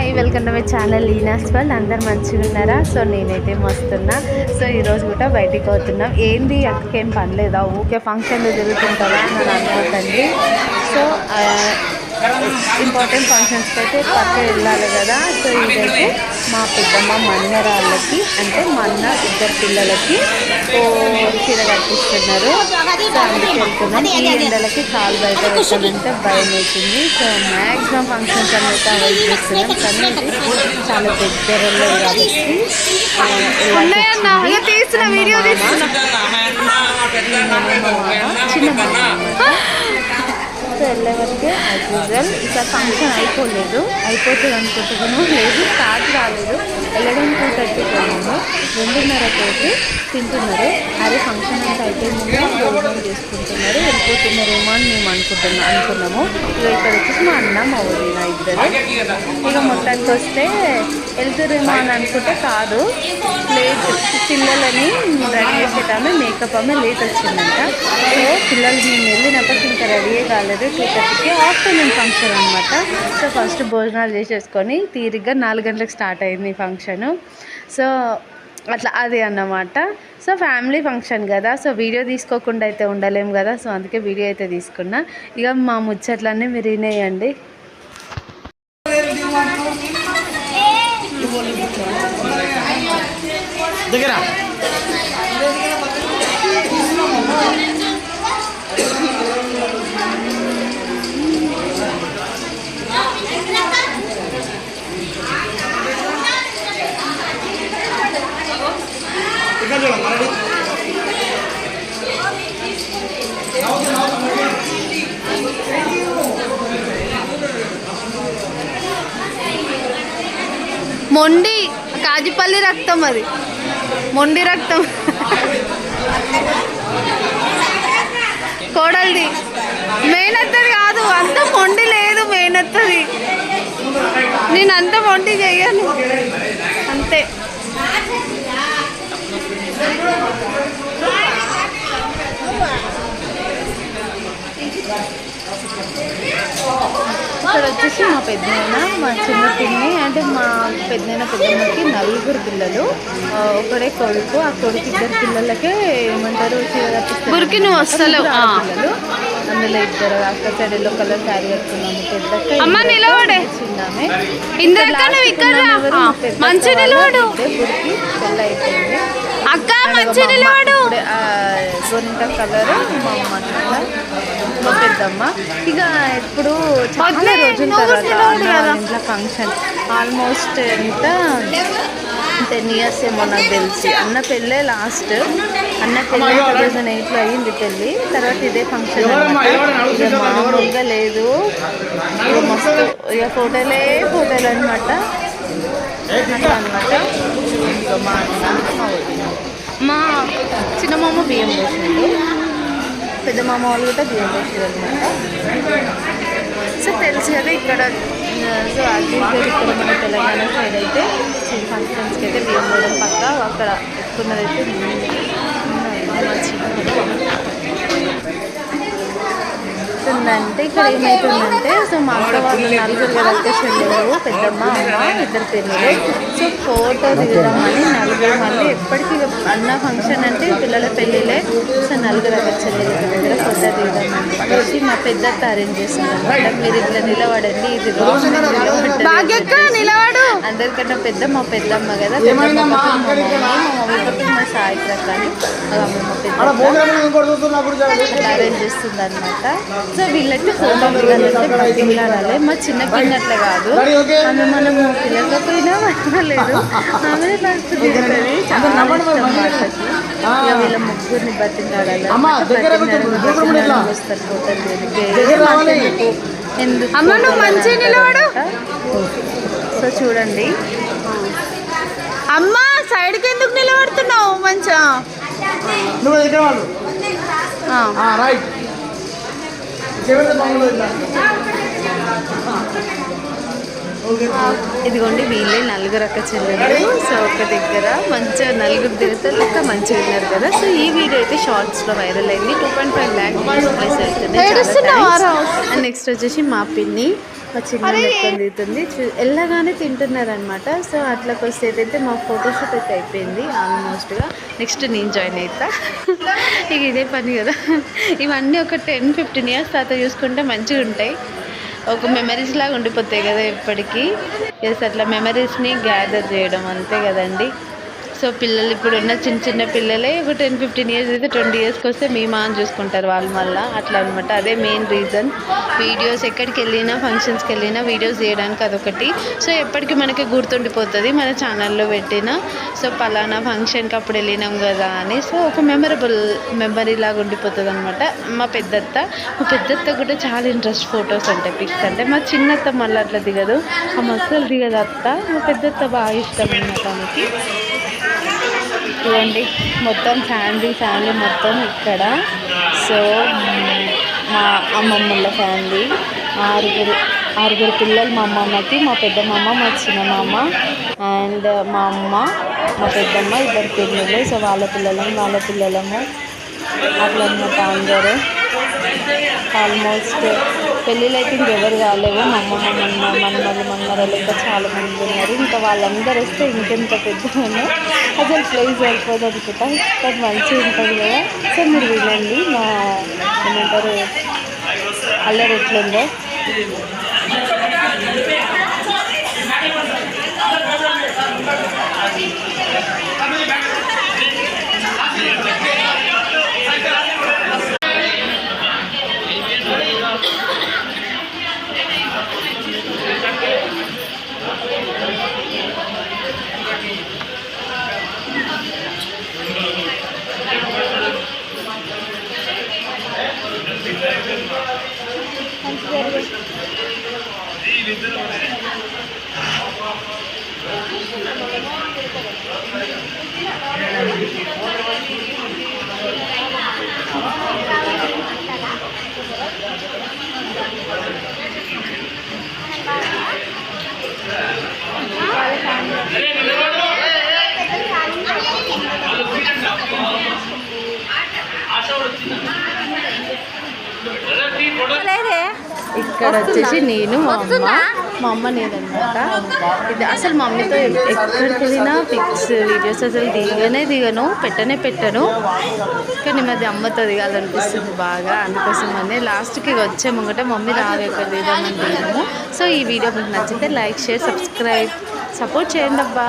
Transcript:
Hi welcome to my channel Leena's world అందరు మంచిగా ఉన్నారా? సో నేనైతే మస్తున్నా. సో ఈరోజు కూడా బయటికి పోతున్నాం. ఏంది? అక్కకేం పనిలేదా ఊకే ఫంక్షన్లు జరుగుతుంటారా అని అనుకోకండి. సో ఇంపార్టెంట్ ఫంక్షన్స్కి అయితే పక్క వెళ్ళాలి కదా. సో ఇదైతే మా పెద్దమ్మ మన్నరాళ్ళకి అంటే మా అన్న ఇద్దరు పిల్లలకి చీర కట్టిస్తున్నారు. సో అందుకే వెళ్తున్నాం. ఈ ఎండలకి కాలు బయట పెట్టాలంటే భయం అవుతుంది సో మ్యాక్సిమం ఫంక్షన్స్ అయితే అవాయిడ్ చేస్తున్నాం. కానీ ఇది చాలా కాబట్టి వీడియో చిన్న సో వెళ్ళే వరకే యాజ్ యూజువల్ ఇంకా ఫంక్షన్ అయిపోలేదు. అయిపోతుంది అనుకుంటున్నాను. లేదు స్టార్ట్ రాలేదు వెళ్ళడం టూ థర్టీ పోయాము రెండున్నరతోటి తింటున్నారు. అదే ఫంక్షన్ అంతా అయిపోయిందేమో భోజనం చేసుకుంటున్నారు. వెళ్ళిపోతున్నారేమో అని మేము అనుకుంటున్నాం అనుకున్నాము. ఇక ఇక్కడ వచ్చేసి మా అన్న మా వదిన ఇద్దరు. ఇక మొత్తానికి వస్తే వెళ్తురేమో అని అనుకుంటే కాదు. లేట్ పిల్లలని రెడీ చేసేటామె మేకప్ ఆమె లేట్ వచ్చిందంట. సో పిల్లలు మేము వెళ్ళినప్పటికి ఇంకా రెడీ కాలేదు. టూ థర్టీకి ఆఫ్టర్నూన్ ఫంక్షన్ అనమాట సో ఫస్ట్ భోజనాలు చేసేసుకొని తీరిగ్గా నాలుగు గంటలకు స్టార్ట్ అయింది ఫంక్షన్. సో అట్లా అది అన్నమాట. సో ఫ్యామిలీ ఫంక్షన్ కదా సో వీడియో తీసుకోకుండా అయితే ఉండలేము కదా సో అందుకే వీడియో అయితే తీసుకున్నా. ఇక మా ముచ్చట్లన్నీ మీరు వినేయండి. దగ్గర. మొండి కాజిపల్లి రక్తం అది. మొండి రక్తం. కోడల్ది. మేనత్తది కాదు అంత మొండి లేదు మేనత్తది. నేను అంత మొండి చెయ్యను. అంతే. ఇక్కడ వచ్చేసి మా పెద్దనాన్న మా చిన్న పిన్ని అంటే మా పెద్దనాన్న పెద్దమ్మకి నలుగురు పిల్లలు ఒకడే కొడుకు ఆ కొడుకు ఇద్దరు పిల్లలకే ఏమంటారు గురికి నువ్వు వస్తలేవు. ఆడపిల్లలు. అందులో ఇద్దరు అక్క సైడ్ ఎల్లో కలర్ శారీ కట్టుకున్నాము నిలబడే. చిన్నామె. ఇంద్రక్క నువ్వు ఇక్కడ పెద్దక్క మంచి నిలబడు. గురికి పెళ్ళి అయిపోయింది అక్క మంచి నిలబడు గోరింట కలర్ మా అమ్మ అన్నమాట మా పెద్దమ్మ. ఇక ఇప్పుడు చాలా రోజుల తర్వాత. ఇంట్లో ఫంక్షన్ ఆల్మోస్ట్ ఎంత? టెన్ ఇయర్స్ ఏమో నాకు తెలిసి. అన్న పెళ్ళే లాస్ట్ అన్న పెళ్ళి టూ థౌజండ్ ఎయిట్లో అయ్యింది పెళ్ళి. తర్వాత ఇదే ఫంక్షన్? ఇక మామూలుగా లేదు. ఇక మస్తు ఇక ఫోటోలే ఫోటోలు అనమాట ఇంకా మా అన్న మా చిన్న మామ బియ్యం పోసింది పెద్ద మామ వాళ్ళు కూడా బియ్యం పోసారు అనమాట సో తెలుసు కదా ఇక్కడ ఆ, సో అది ఇక్కడ మన తెలంగాణ సైడ్ అయితే ఫంక్షన్స్కి అయితే బియ్యం పోయడం పక్క. అక్కడ ఎక్కున్నదైతే ఉన్నాయి. మా చిన్న ఉందంటే ఇక్కడ ఏమవుతుందంటే సో మా అక్క వాళ్ళు నలుగురు కదా చెల్లెలు పెద్దమ్మ అమ్మ ఇద్దరు పిల్లలు. సో ఫోటో దిగుదామని నలుగురు మళ్ళీ ఎప్పటికీ అన్న ఫంక్షన్ అంటే పిల్లల పెళ్ళిలే. సో నలుగురు అక్క చెల్లెలు దగ్గర ఫోటో దిగుదామని చెప్పేసి మా పెద్దక్క అరేంజ్ చేస్తున్నారు. అనమాట మీరు ఇట్లా నిలబడండి ఇది నిలబడు? అందరికన్నా పెద్ద మా పెద్దమ్మ కదా పెద్దమ్మ మా మమ్మీ అట్లా అరేంజ్ చేస్తుంది అనమాట సో వీళ్ళకి ఫోటో బతిమలాడాలి మా చిన్న పిల్ల అట్లా కాదు. ఆమె మనము పిల్లకపోయినా పర్వాలేదు ఆమె ఫస్ట్ దిగుతుంది చాలా ఇష్టం మాటకి ఇక వీళ్ళ ముగ్గురిని. వస్తారు ఫోటోలు రావాలి. ఎందుకు అమ్మ, నువ్వు. అంటారట. సో చూడండి. అమ్మా సైడ్కి ఎందుకు నిలబడుతున్నావు ఆ. రైట్. ఇదిగోండి వీళ్ళే నలుగురు అక్క చెల్లెలు సో ఒక దగ్గర మంచిగా నలుగురు తిరుగుతారు ఇంకా మంచిగా ఉన్నారు కదా. సో ఈ వీడియో అయితే షార్ట్స్లో వైరల్ అయింది. Two point five lakh plays అవుతుంది? అండ్ నెక్స్ట్ వచ్చేసి మా పిన్ని. మా చిన్న లెక్కలు దిగుతుంది చూ- వెళ్ళగానే తింటున్నారు అనమాట సో అట్లకి వస్తే అయితే మా ఫోటోషూట్ అయితే అయిపోయింది ఆల్మోస్ట్గా నెక్స్ట్ నేను జాయిన్ అవుతా ఇక ఇదే పని కదా. ఇవన్నీ ఒక టెన్ ఫిఫ్టీన్ ఇయర్స్ తర్వాత చూసుకుంటే మంచిగా ఉంటాయి. ఒక మెమరీస్ లాగా ఉండిపోతాయి కదా ఇప్పటికీ. ఎస్ అట్లా మెమరీస్ని గ్యాదర్ చేయడం అంతే కదండి. సో పిల్లలు ఇప్పుడు ఉన్న చిన్న చిన్న పిల్లలే ఒక టెన్ ఫిఫ్టీన్ ఇయర్స్ అయితే ట్వంటీ ఇయర్స్కి వస్తే మీ మా అని చూసుకుంటారు వాళ్ళు మళ్ళీ. అట్లా అనమాట అదే మెయిన్ రీజన్ వీడియోస్ ఎక్కడికి వెళ్ళినా ఫంక్షన్స్కి వెళ్ళినా వీడియోస్ చేయడానికి అదొకటి. సో ఎప్పటికీ మనకి గుర్తుండిపోతుంది మన ఛానల్లో పెట్టిన. సో పలానా ఫంక్షన్కి అప్పుడు వెళ్ళినాం కదా అని. సో ఒక మెమరబుల్ మెమరీ లాగా ఉండిపోతుంది అనమాట మా పెద్దత్త మా పెద్దత్త కూడా చాలా ఇంట్రెస్ట్ ఫొటోస్ అంటే పిక్స్ అంటే. మా చిన్నత్త మళ్ళీ అట్లా దిగదు. ఆ మసలు దిగదు అత్త. మా పెద్దత్త బాగా ఇష్టం అనమాట ఆమెకి. చూడండి మొత్తం ఫ్యామిలీ ఫ్యామిలీ మొత్తం ఇక్కడ. సో మా అమ్మమ్మల ఫ్యామిలీ ఆరుగురు ఆరుగురు పిల్లలు మా అమ్మమ్మకి మా పెద్దమ్మ మా చిన్నమ్మ. అండ్ మా అమ్మ మా పెద్దమ్మ ఇద్దరు పిల్లలు. సో వాళ్ళ పిల్లలము వాళ్ళ పిల్లలము. అట్లా అనమాట అందరూ. ఆల్మోస్ట్ పెళ్ళిళ్ళు అయితే ఇంకెవరు కాలేవు మా అమ్మమ్మ మన్న మన్మలు మన్మరలు ఇంకా చాలామంది ఉన్నారు. ఇంకా వాళ్ళందరూ వస్తే ఇంకెంత పెద్దగానే అసలు ప్లేస్ సరిపోదు అనుకుంటా. కానీ మంచిగా ఉంటుంది కదా. సో మీరు వినండి. మా ఏమంటారు అల్లరి ఎట్లుందో. ఇక్కడ వచ్చేసి నేను మా అమ్మ మా అమ్మ నేనన్నమాట ఇది అసలు మా మమ్మీతో ఎక్కడికి వెళ్ళినా పిక్స్ వీడియోస్ అసలు దిగనే దిగను పెట్టనే పెట్టను. కానీ మధ్య అమ్మతో దిగాలనిపిస్తుంది బాగా అందుకోసమనే లాస్ట్కి వచ్చే ముంగట మమ్మీ రావు ఎక్కడ దిగామని దిగాము. సో ఈ వీడియో మీకు నచ్చితే లైక్ షేర్ సబ్స్క్రైబ్ సపోర్ట్ చేయండి అబ్బా